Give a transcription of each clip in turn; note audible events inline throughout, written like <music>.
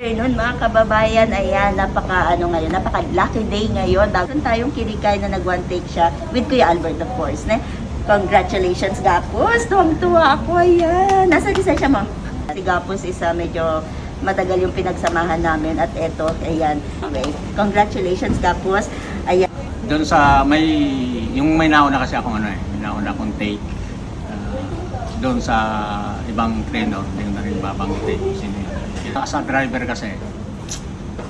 Noon mga kababayan, ayan, napaka ano ngayon, napaka lucky day ngayon. Dapat tayong kinikay na nag one take siya with Kuya Albert of course. Ne? Congratulations Gapos! Tuwang-tuwa ako, ayan. Nasa lisensya mo? Si Gapos isa medyo matagal yung pinagsamahan namin at eto, ayan. Okay. Congratulations Gapos. Ayan. Doon sa may, yung may nauna kasi akong ano eh, may nauna akong take. Ah, doon sa ibang trainer, hindi ko na rin babanggitin. Sa driver kasi,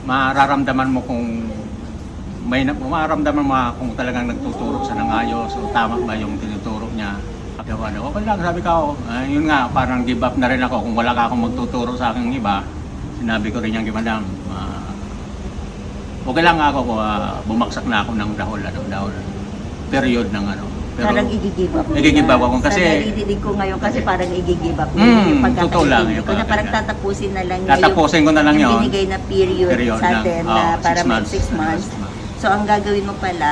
mararamdaman mo kung may mararamdaman mo kung talagang nagtuturo siya ng ayos o tama ba yung tinuturo niya. Gawa na, okay lang, sabi ko, ah, yun nga, parang give up na rin ako kung wala ka akong magtuturo sa aking iba. Sinabi ko rin yung kay madam, ah, okay lang ako ah, bumagsak na ako ng dahol, ano, dahol period ng ano. Pero, parang i-give up. i-give up ako kasi- Sa narinig ko ngayon kasi parang i-give up. Mm, yung totoo lang, ko yung na parang tatapusin na lang Tatapusin ko na lang yung yun. binigay na period, Period sa atin Oo, na six para may months. 6 months. Six months. So, ang gagawin mo pala,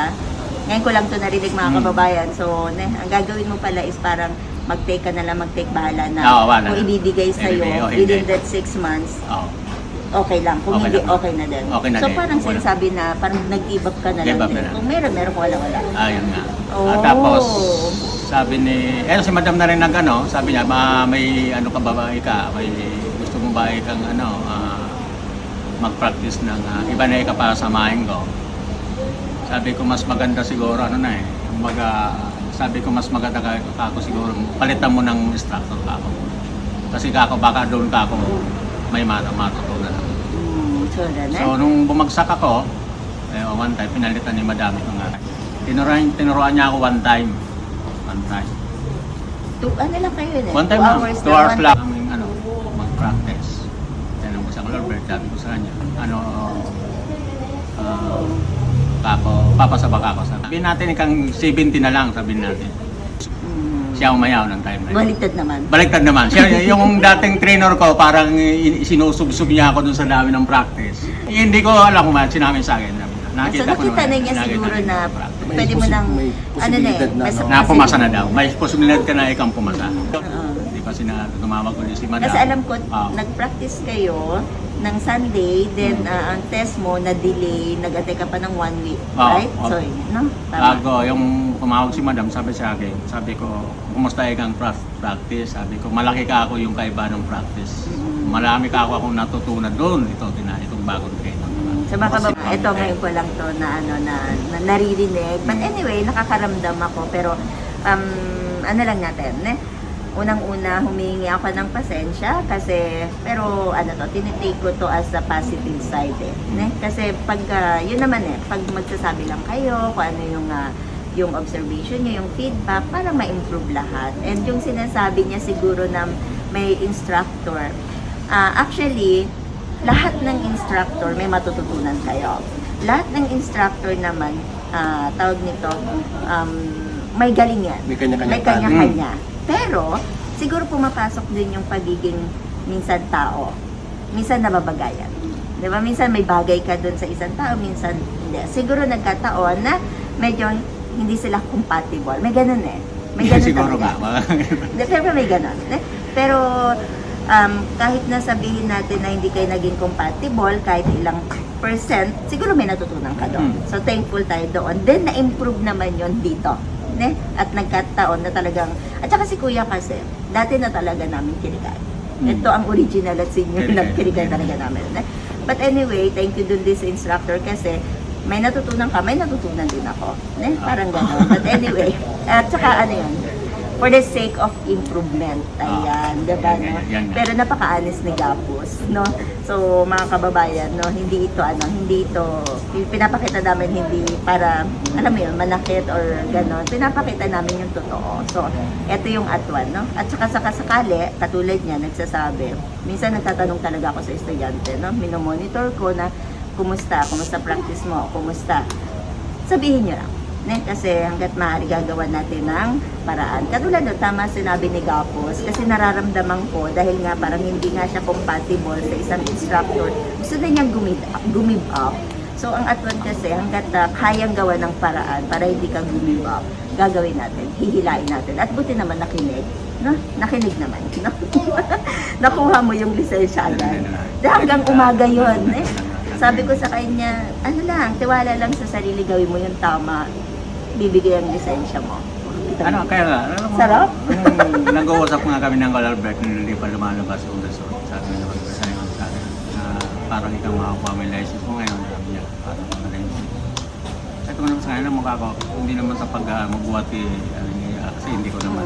ngayon ko lang to narinig mga Mm. kababayan. So, ne, ang gagawin mo pala is parang mag-take ka na lang, mag-take bahala na. Oo, wala Kung na. ibibigay sa'yo Ibibigay o hindi. within that 6 months, Oo. Okay lang. Kung Okay hindi, lang. okay na din. Okay na so, din. parang Wala. sinasabi na, parang nag-give up ka na Give lang. up din. na lang. Kung meron, meron. Kung wala, wala. Ayun nga. Oh. At tapos, sabi ni, eh si madam na rin nag ano, sabi niya, ma, may ano ka babae ka, may gusto mo ba kang ano, ah, mag-practice ng ah, iba na ika para samahin ko. Sabi ko mas maganda siguro ano na eh, kumbaga sabi ko mas maganda ka, ka ako siguro, palitan mo ng instructor ka ako. Kasi ka ako, baka doon ka ako may mata matutunan. Mm, so, na, So nung bumagsak ako, eh, one time, pinalitan ni madam itong nga. Tinuruan, tinuruan niya ako one time. One time. Two, ano lang kayo eh? One time Two lang. hours Two hours lang. Aming ano, mag-practice. Tanong ko sa Lord, sabi ko sa kanya, ano, uh, kako, papasabak ako sa Sabihin natin ikang 70 na lang, sabihin natin. Siya umayaw ng time na yun. Baliktad naman. Baliktad naman. Siya, <laughs> yung dating trainer ko, parang sinusubsub niya ako dun sa dami ng practice. Eh, hindi ko alam kung bakit sinabi sa akin. so Nakita ko nakita naman, na niya siguro na pwede mo nang, ano na eh, na, mas- no? Na pumasa na daw. May posibilidad ka na ikang pumasa. Oo. Hindi pa sina tumawag ko si Madam. Kasi alam ko, Oo. nag-practice kayo ng Sunday, then ah, ang test mo na-delay, nag-atay ka pa ng one week, Oo, right? oo. So, no? Tama. Bago, yung tumawag si Madam, sabi sa akin, sabi ko, kumusta ikang pra- practice? Sabi ko, malaki ka ako yung kaiba ng practice. Mm. Marami ka ako akong natutunan doon. Ito, tina, itong bagong trainer. Sa mga Kasi- kababa, ito ngayon ko lang to na ano na, na naririnig. But anyway, nakakaramdam ako pero um ano lang natin, ne? Unang-una humingi ako ng pasensya kasi pero ano to, tinitake ko to as a positive side eh, ne? Kasi pag ah, yun naman eh, pag magsasabi lang kayo kung ano yung ah, yung observation niyo, yung feedback para ma-improve lahat. And yung sinasabi niya siguro na may instructor, ah, actually, lahat ng instructor may matututunan kayo. Lahat ng instructor naman, ah, tawag nito, um, may galing yan. May kanya-kanya May kanya-kanya. Pero, siguro pumapasok din yung pagiging minsan tao. Minsan nababagayan. Di ba? Minsan may bagay ka dun sa isang tao, minsan hindi. Siguro nagkataon na medyo hindi sila compatible. May ganun eh. May <laughs> ganun Siguro talaga. nga. Pero may ganon. Eh, Pero um, kahit na sabihin natin na hindi kayo naging compatible, kahit ilang percent, siguro may natutunan ka doon. Hmm. So thankful tayo doon. Then na-improve naman yon dito. Ne? At nagkataon na talagang, at saka si Kuya kasi, dati na talaga namin kinikay. Hmm. Ito ang original at senior na kinikay talaga namin. Ne? But anyway, thank you dun this instructor kasi may natutunan ka, may natutunan din ako. Ne? Parang gano'n. But anyway, <laughs> at saka ano yun, for the sake of improvement. Ayan, Ah, diba, no? yan, yan. Pero napaka-honest ni Gapos, no? So, mga kababayan, no, hindi ito, ano, hindi ito, pinapakita namin hindi para, alam mo yun, manakit or gano'n. Pinapakita namin yung totoo. So, ito yung atwan, no? At saka sa kasakali, katulad niya, nagsasabi, minsan nagtatanong talaga ako sa estudyante, no? Minomonitor ko na, kumusta, kumusta practice mo, kumusta. Sabihin niyo lang. Ne? Kasi hanggat maaari gagawa natin ng paraan. Katulad no, tama sinabi ni Gapos, kasi nararamdaman ko, dahil nga parang hindi nga siya compatible sa isang instructor, gusto na niyang gumid, gumib up. So, ang atwan kasi, hanggat ah, kayang gawa ng paraan para hindi ka give up, gagawin natin, hihilain natin. At buti naman nakinig, no? Nakinig naman, no? <laughs> Nakuha mo yung lisensya agad. Dahil hanggang umaga yon eh. Sabi ko sa kanya, ano lang, tiwala lang sa sarili, gawin mo yung tama, bibigay ang lisensya mo. Ano, kaya nga, alam mo, Sarap. nung nag-uusap nga kami ng Albert nung hindi pa lumalabas yung resort. Sabi naman ko sa inyo sa akin, na parang ikaw makakuha may license mo ngayon. Sabi niya, parang ano rin. Sabi ko naman sa kanya, mukha ko, hindi naman sa pag uh, magbuhat eh, ano, niya, kasi hindi ko naman.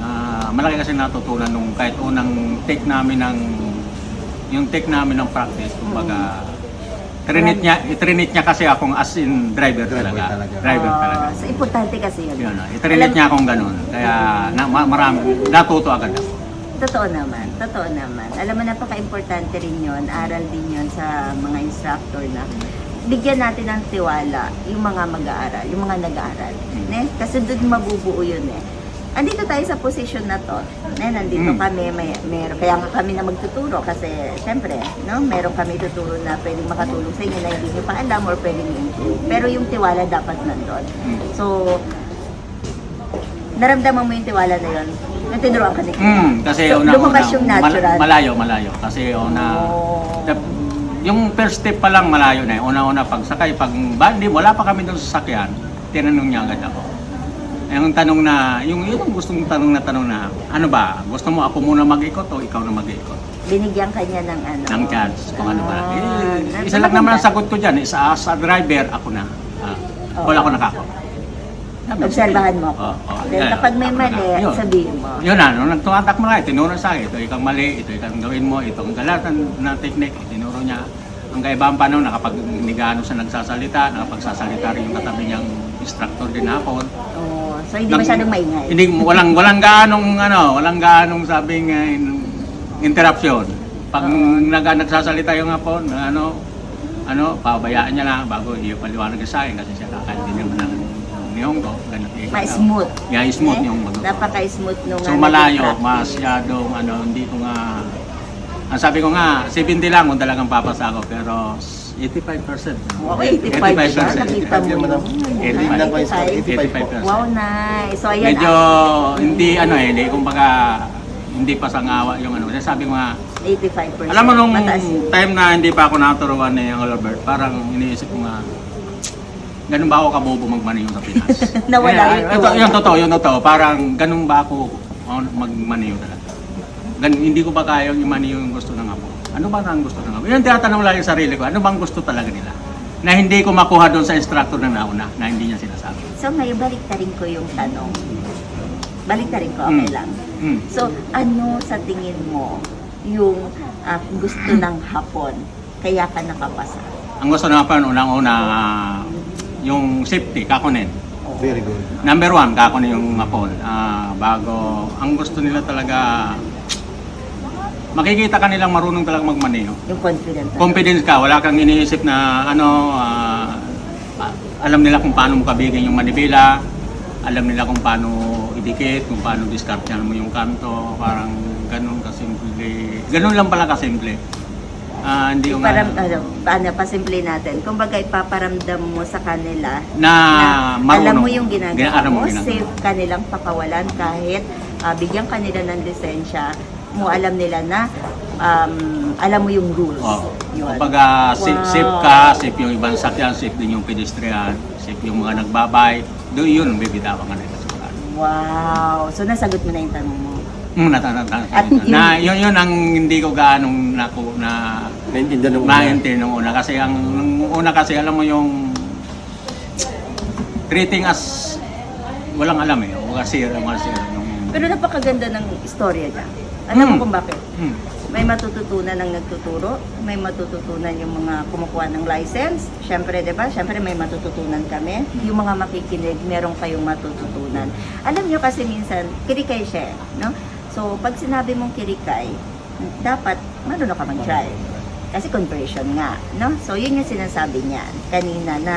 Ah, malaki kasi natutunan nung kahit unang take namin ng yung take namin ng practice, kumbaga, trinit niya, itrinit niya kasi akong as in driver Driver talaga. talaga. Driver Ah, talaga. so, importante kasi yun. Yun, uh, itrinit Alam- niya akong ganun. Kaya na, ma- marami, natuto agad ako. Totoo naman, totoo naman. Alam mo, napaka-importante rin yun, aral din yun sa mga instructor na bigyan natin ng tiwala yung mga mag-aaral, yung mga nag-aaral. Mm. Ne? Kasi doon mabubuo yun eh. Andito tayo sa posisyon na to. Ne? Nandito Mm. kami, may, meron, kaya nga kami na magtuturo kasi syempre, no? meron kami tuturo na pwedeng makatulong sa inyo na hindi nyo pa alam or pwedeng improve. Pero yung tiwala dapat nandun. Mm. So, naramdaman mo yung tiwala na yun, nung tinuruan ka ni. Mm, kasi So, una, lumabas una, yung natural. mal- malayo, malayo. Kasi una, Oh. the- yung first step pa lang malayo na eh. Una-una pagsakay, pag ba, hindi, wala pa kami doon sa sakyan, tinanong niya agad ako. Yung tanong na, yung yun ang gustong tanong na tanong na, ano ba, gusto mo ako muna mag-ikot o ikaw na mag-ikot? Binigyan ka niya ng ano. ng chance kung ano ba. Ah, Eh, isa lang naman ang sagot ko dyan, isa sa driver, ako na. Ah, Oo. wala ko nakako. Sabi, Obserbahan mo ako. Oo, oo. Then Yeah, kapag may ako mali, na. Yun. sabihin mo. Yun na, nung nagtumatak mo na, tinuro sa akin, ito ikang mali, ito ikang gawin mo, ito ang galatan na technique, tinuro niya. Ang kaibang panahon, nakapag nigano siya nagsasalita, nakapagsasalita rin yung katabi niyang instructor din hapon. Oh, so hindi Nang- masyadong maingay. Hindi, walang, walang ganong, ano, walang ganong sabing uh, in- interruption. Pag nag, nagsasalita yung hapon, ano, ano, pabayaan niya lang bago ipaliwanag sa akin kasi siya kakaintindi naman ng Nihongo. Ganun, eh. Yeah, smooth Eh, yung mag Napaka-smooth nung So ano, malayo, masyadong ano, hindi ko nga ang sabi ko nga, 70 lang kung talagang papasa ako, pero 85%. Wow, 85 siya. Nakita mo yun. Hindi lang ko yung score, 85 po. 85%. Wow, nice. So, ayan. Medyo hindi ano eh, hindi kumbaga hindi pa sangawa yung ano. Kasi sabi ko nga, 85%. alam mo nung Mataas yun. time na hindi pa ako naturuan ni Uncle Albert, parang iniisip ko nga, ganun ba ako kabobo magmaniyo sa Pinas? <laughs> Nawala Eh, yung ito, yung totoo, yung totoo. Parang ganun ba ako ako magmaniyo talaga? Gan, hindi ko ba kaya yung imaniyo yung gusto? Ano ba ang gusto ng? Yun ang tinatanong lang yung sarili ko, ano bang gusto talaga nila? Na hindi ko makuha doon sa instructor na nauna, na hindi niya sinasabi. So, ngayon, balik rin ko yung tanong. Balik rin ko, okay Mm. lang. Hmm. So, ano sa tingin mo yung ah, gusto ng hapon kaya ka nakapasa? Ang gusto na pa unang-una, ah, yung safety, kakunin. Very good. Number one, kakunin yung mapol. Ah, bago, ang gusto nila talaga, makikita ka nilang marunong talaga magmaneho. Yung confident. Confidence ka, wala kang iniisip na ano, ah, ah, alam nila kung paano mo kabigin yung manibela, alam nila kung paano idikit, kung paano diskartehan mo yung kanto, parang ganun kasimple. Ganun lang pala kasimple. Ah, hindi ko nga- Param, ano, paano, pasimple natin. Kumbaga, ipaparamdam mo sa kanila na, marunong. alam mo yung ginagawa Gina- alam mo, ginagawa. safe kanilang pakawalan kahit ah, bigyan kanila ng lisensya, mo alam nila na um, alam mo yung rules. Oh. Yun. Kumbaga, safe, Wow. safe ka, safe yung ibang sakyan, safe din yung pedestrian, safe yung mga nagbabay. Do yun, bibitawan ka nila sa ulan. Wow. So, nasagot mo na yung tanong mo. Mm, natanatan. At na, yun, yun ang hindi ko gaanong naku, na Naintindihan ng una. nung una. Kasi ang nung una kasi, alam mo yung treating as walang alam eh. O kasi, sir, yung... Pero napakaganda ng istorya niya. Alam mo Hmm. kung bakit? Hmm. May matututunan ng nagtuturo, may matututunan yung mga kumukuha ng license. Siyempre, di ba? Siyempre, may matututunan kami. Yung mga makikinig, meron kayong matututunan. Alam nyo kasi minsan, kirikay siya, eh, no? So, pag sinabi mong kirikay, dapat marunong ka mag-drive. Kasi conversion nga, no? So, yun yung sinasabi niya kanina na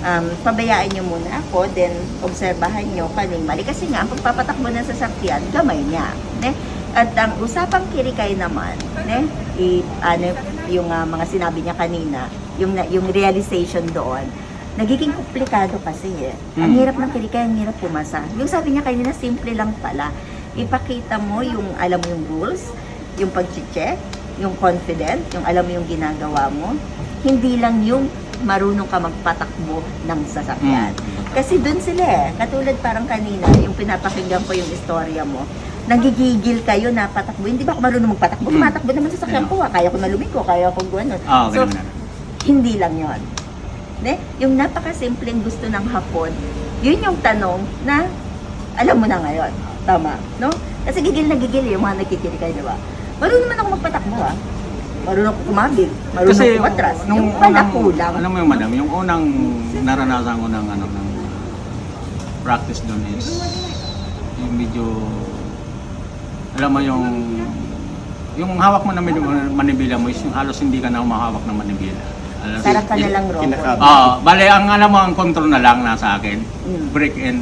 um, pabayaan nyo muna ako, then obserbahan nyo kaning mali. Kasi nga, ang pagpapatakbo ng sasakyan, gamay niya. Ne? At ang usapang kirikay naman, ne? I, ano, yung ah, mga sinabi niya kanina, yung, yung realization doon, nagiging komplikado kasi eh. Ang Hmm. hirap ng kilikay, ang hirap pumasa. Yung sabi niya kanina, simple lang pala. Ipakita mo yung, alam mo yung rules, yung pag-check, yung confident, yung alam mo yung ginagawa mo. Hindi lang yung marunong ka magpatakbo ng sasakyan. Kasi dun sila eh. Katulad parang kanina, yung pinapakinggan ko yung istorya mo, nagigigil kayo na patakbo. Hindi ba ako marunong magpatakbo? Mm. Tumatakbo naman sa sakyan ko. ah. Kaya ko na lumiko, kaya ko gano'n. Oo, so, ganun na. hindi lang yon. Ne? Yung napakasimpleng gusto ng hapon, yun yung tanong na alam mo na ngayon. Tama, no? Kasi gigil na gigil yung mga nagkikinig kayo, di ba? Marunong naman ako magpatakbo, ha? Marunong ako kumabig. Marunong Kasi ako matras. nung Yung pala kulang. Alam mo yung madam, yung unang naranasan ko ng ano ng practice doon is yung medyo alam mo yung yung hawak mo na medyo manibila mo is yung halos hindi ka na humahawak ng manibila. Alam mo? Sarap ka na lang, robot. Kinakaba. Oo, bale ang alam mo ang control na lang nasa akin. Mm. Brake and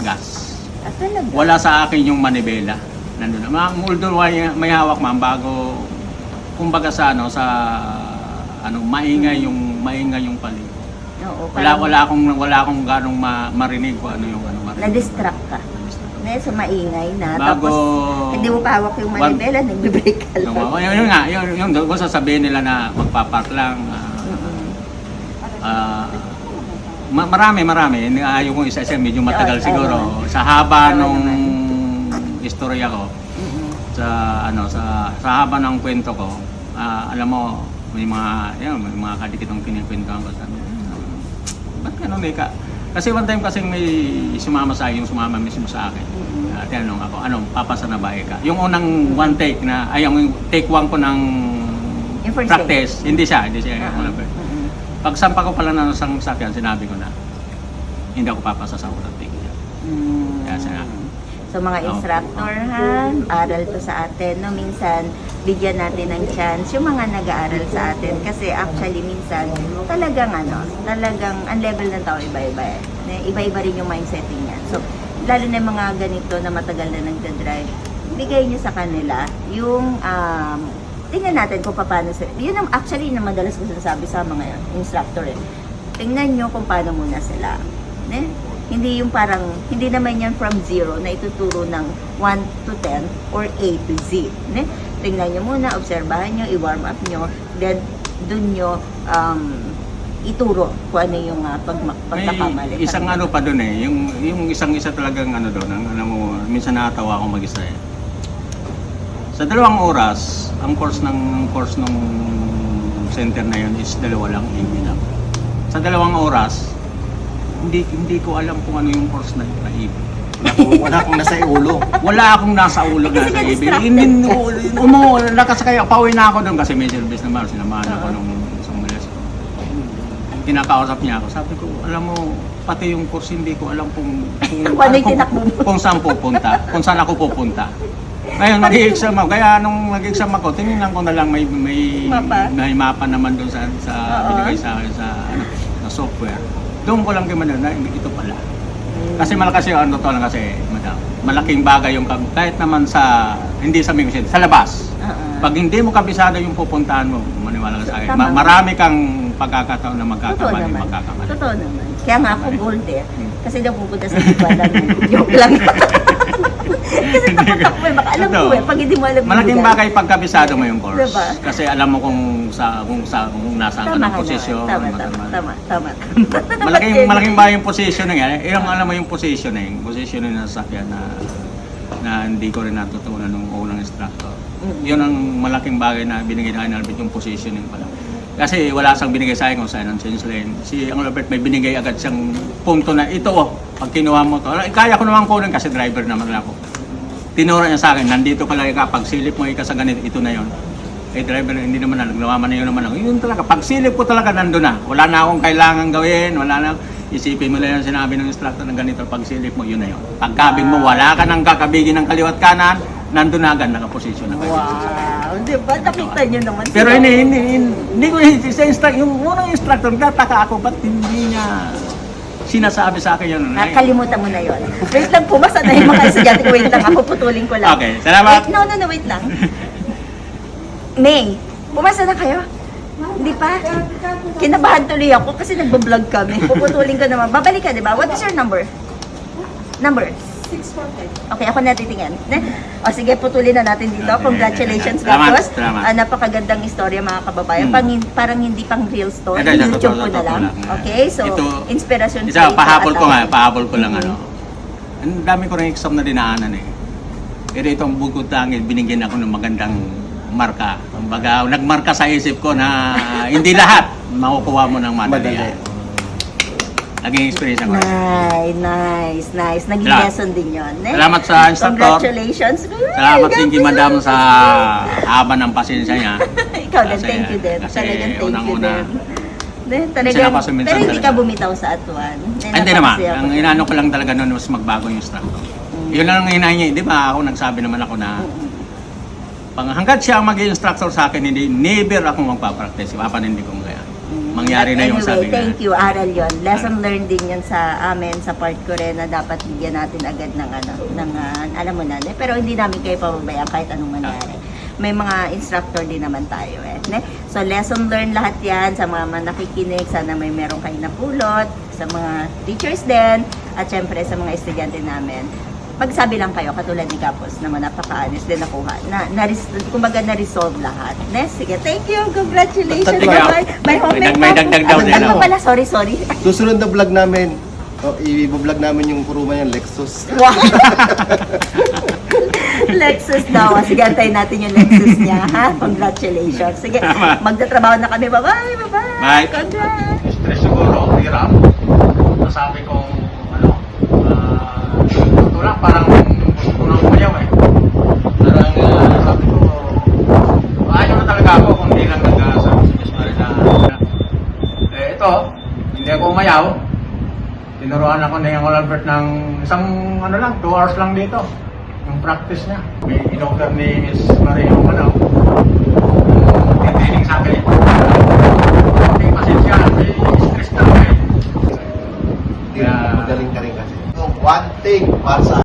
gas. Ah, talaga? Wala sa akin yung manibela. Nandun na. Ma- Although may, may hawak man bago kumbaga sa ano sa ano maingay yung maingay yung paligid. Oo, Wala wala akong wala akong ganong ma, marinig ko ano yung ano marinig. Na-distract ka. Ne, sa maingay na. Bago Tapos, hindi mo pa hawak yung Wag- manibela, nagbe-break ka Yung, lang. yun, yun nga, yun, yun, ko sasabihin nila na magpapark lang. ah, Mm-mm. ah, ma- marami, marami. Ayaw ko isa-isa, medyo matagal Oo, siguro. oo. Sa haba Oo nung istorya ko, sa ano sa sa haba ng kwento ko, ah, alam mo, may mga yun, may mga kadikitong kinikwentuhan ko sabi. "Hmm, Ba't ganun eh ka? Kasi one time kasi may sumama sa yung sumama mismo sa akin. Uh, tinanong ako, ano, papasa na ba ka? Yung unang one take na, ay yung take one ko ng practice, hindi siya, hindi siya. Ah, yung unang first. Pagsampa ko pala ng isang sakyan, sinabi ko na, hindi ako papasa sa unang take niya. Mm. Kaya sinabi. So mga instructor ha, aral to sa atin. No? Minsan, bigyan natin ng chance yung mga nag-aaral sa atin. Kasi actually, minsan, talagang ano, talagang ang level ng tao iba-iba eh. Iba-iba rin yung mindsetting niya. So, lalo na yung mga ganito na matagal na nagda-drive, bigay niyo sa kanila yung um, tingnan natin kung paano sila. Yun ang actually na madalas ko sinasabi sa mga instructor eh. Tingnan nyo kung paano muna sila. Ne? Hindi yung parang, hindi naman yan from zero na ituturo ng 1 to 10 or A to Z. Ne? Tingnan nyo muna, obserbahan nyo, i-warm up nyo, then dun nyo um, ituro kung ano yung uh, pag, pagkakamali. May isang ano pa doon eh, yung, yung isang isa talagang ano doon, ang alam mo, minsan nakatawa ako mag-isa eh. Sa dalawang oras, ang course ng course ng center na yun is dalawa lang, EB lang. Sa dalawang oras, hindi hindi ko alam kung ano yung course na, na EB. Wala akong- Wala akong nasa ulo. Wala akong nasa ulo na sa na-distracted. Hindi, umo, nakasakay, pauwi na ako doon kasi may service naman, sinamahan ako Oo. nung isang malas. Kinakausap niya ako, sabi ko, alam mo, pati yung course hindi ko alam kung kung, Kung ano yung kung, tinakbo mo. kung saan pupunta, kung saan ako pupunta. Ngayon, nag-exam ako. Kaya nung nag-exam ako, tinignan ko na lang may may Mapa? may mapa naman doon sa sa binigay sa akin sa ano, sa software. Doon ko lang gumana na ito pala. Kasi malakas yung ano to lang kasi, madam. Malaking bagay yung kab- kahit naman sa hindi sa Mingxin, sa labas. Uh-uh. Pag hindi mo kabisado yung pupuntahan mo, maniwala ka sa akin. Tama. Ma- marami kang pagkakataon na Totoo magkakamali, naman. magkakamali. Totoo naman. Kaya nga ako gold eh. Hmm. Kasi daw pupunta sa ko alam. Joke lang. <laughs> Kasi takot ako eh. Baka alam ko eh. Pag hindi mo alam Malaking bagay pag kabisado mo yung course. Diba? Kasi alam mo kung sa kung sa kung nasaan ka Tama ng ka posisyon. naman. Tama, tama, ano. tama, tama. malaking malaking bagay yung positioning eh. Yung alam mo yung positioning, positioning ng sasakyan na na hindi ko rin natutunan nung unang instructor. Yun ang malaking bagay na binigay na Albert yung positioning pala. Kasi wala siyang binigay sa akin kung saan ang change lane. Si ang Albert may binigay agad siyang punto na ito oh, pag kinuha mo to. Kaya ko naman kunin kasi driver naman ako. Tinuro niya sa akin, nandito ka lang ika, pag silip mo ika sa ganito, ito na yon. Eh driver, hindi naman na, nagnawa man na yun naman ako. Yun talaga, pag silip ko talaga nandun na. Wala na akong kailangan gawin, wala na. Isipin mo lang yung sinabi ng instructor ng ganito, pag silip mo, yun na yun. Pagkabig mo, wala ka nang kakabigin ng kaliwat kanan, nandun na agad, nakaposisyon na kayo. Wow. Di ba? Nakita nyo naman. Pero hindi, hindi, hindi, hindi ko sa instructor, yung unang instructor, nataka ako, ba't hindi niya sinasabi sa akin yun? Nakalimutan mo na yon. Wait lang, pumasa na yung mga <laughs> estudyante. ko. Wait lang, ako putulin ko lang. Okay, salamat. Wait, no, no, no, wait lang. May, pumasa na kayo. Hindi pa. Kinabahan tuloy ako kasi nagbablog kami. Puputulin ko naman. Babalik ka, di ba? What is your number? Number? 645. Okay, ako na titingin. Ne? O sige, putulin na natin dito. Okay. Congratulations, Salamat, Gapos. salamat. Ah, napakagandang istorya mga kababayan. Hmm. Pang, parang hindi pang real story. Ito, ito, YouTube ko na lang. Okay, so Ito- inspiration Isa, sa pahabol ko nga, pahabol ko lang Mhm. ano. Ang dami ko rin exam na dinaanan eh. Pero itong bukod tangil, binigyan ako ng magandang marka. Kumbaga, nagmarka sa isip ko na hindi lahat makukuha mo ng madali. Madali. Naging experience ako. Nice, nice, nice. Naging Salamat. lesson din yun. Eh? Salamat sa instructor. Congratulations. Salamat din kay Madam sa haba ng pasensya niya. <laughs> Ikaw din, thank you din. kasi Talagang thank you unang-una, din. Din, talagang, pero hindi ka bumitaw sa atuan. Hindi naman. Ang inaano ko lang talaga noon was magbago yung instructor. Mm. Yun lang ang hinahin niya. Di ba ako nagsabi naman ako na Mm. pang hanggat siya ang mag-instructor sa akin, hindi, never ako magpa-practice. Papanindig ko kaya. Mangyari na yung anyway, sabi thank you. Aral yon. Lesson learned din yan sa amin, sa part ko rin na dapat bigyan natin agad ng ano, ng ah, alam mo na. eh. Pero hindi namin kayo pababayaan kahit anong mangyari. May mga instructor din naman tayo eh. Ne? So lesson learned lahat yan sa mga mga nakikinig. Sana may meron kayo napulot. Sa mga teachers din. At syempre sa mga estudyante namin. Magsabi lang kayo, katulad ni Kapos, naman napaka-honest din nakuha. Na, na, kumbaga na-resolve lahat. Ne? Sige, thank you. Congratulations. Thank you. Bye-bye. May homemade May pa dagdag daw Ano- din Ano ako. pala? Sorry, sorry. <laughs> Susunod na vlog namin, oh, i-vlog namin yung kuruma yung Lexus. Wow. Lexus daw. Sige, antayin natin yung Lexus niya, ha? Congratulations. Sige, magtatrabaho na kami. Bye-bye, bye-bye. Bye. Congrats. Stress siguro, hirap. Nasabi ko, ano, ah, ito lang, parang gusto ko nang umayaw eh. Parang ah, sabi ko, ayaw na talaga ako kung hindi lang nag-asabi si Miss Marina. Eh ito, hindi ako umayaw. Ni Uncle Albert ng isang ano lang, 2 hours lang dito. Yung practice niya. May in-offer ni Miss Maria yung ano, yung training sa akin. Konting pasensya, may stress na ako eh. Magaling ka rin kasi. One thing para sa